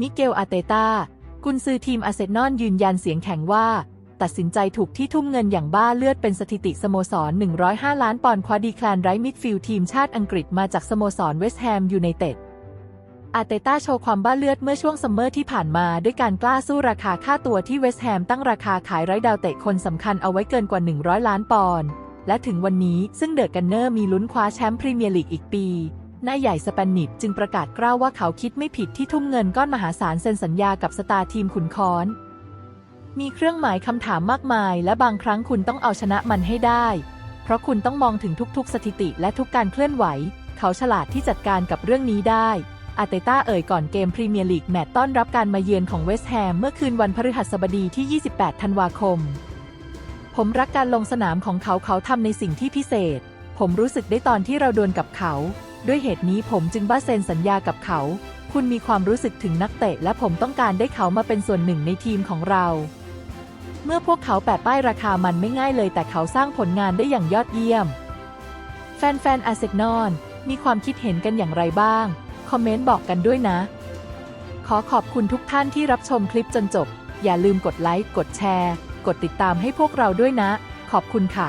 มิเกลอาเตตากุนซือทีมอาร์เซนอลยืนยันเสียงแข็งว่า ตัดสินใจถูกที่ทุ่มเงินอย่างบ้าเลือดเป็นสถิติสโมสร 105 ล้านปอนด์คว้าดีแคลนไรมิดฟิลด์ทีมชาติอังกฤษมาจากสโมสรเวสต์แฮมยูไนเต็ดอาเตต้าโชว์ความบ้าเลือดเมื่อช่วงซัมเมอร์ที่ผ่านมา ด้วยการกล้าสู้ราคาค่าตัวที่เวสต์แฮมตั้งราคาขายไร้ดาวเตะคนสำคัญเอาไว้เกินกว่า 100 ล้านปอนด์และถึงวันนี้ซึ่งเดอะกันเนอร์มีลุ้นคว้าแชมป์พรีเมียร์ลีกอีกปี นายใหญ่สเปนิชจึงประกาศกล้าวว่าเขาคิดไม่ผิดที่ทุ่มเงินก้อนมหาศาลเซ็นสัญญากับสตาร์ทีมขุนค้อน มีเครื่องหมายคำถามมากมาย และบางครั้งคุณต้องเอาชนะมันให้ได้ เพราะคุณต้องมองถึงทุกๆ สถิติและทุกการเคลื่อนไหว เขาฉลาดที่จัดการกับเรื่องนี้ได้อาเตต้าเอ่ยก่อนเกมพรีเมียร์ลีกแมตช์ต้อนรับการมาเยือนของเวสต์แฮมเมื่อคืนวันพฤหัสบดีที่ 28 ธันวาคม ผมรักการลงสนามของเขาเขาทำในสิ่งที่พิเศษ ผมรู้สึกได้ตอนที่เราดวลกับเขา ด้วยเหตุนี้ผมจึงบ้าเซ็นสัญญากับเขา คุณมีความรู้สึกถึงนักเตะ และผมต้องการได้เขามาเป็นส่วนหนึ่งในทีมของเรา เมื่อพวกเขาแปะป้ายราคามันไม่ง่ายเลย แต่เขาสร้างผลงานได้อย่างยอดเยี่ยม แฟนๆอาร์เซนอลมีความคิดเห็นกันอย่างไรบ้าง คอมเมนต์บอกกันด้วยนะ ขอขอบคุณทุกท่านที่รับชมคลิปจนจบ อย่าลืมกดไลค์ กดแชร์ กดติดตามให้พวกเราด้วยนะ ขอบคุณค่ะ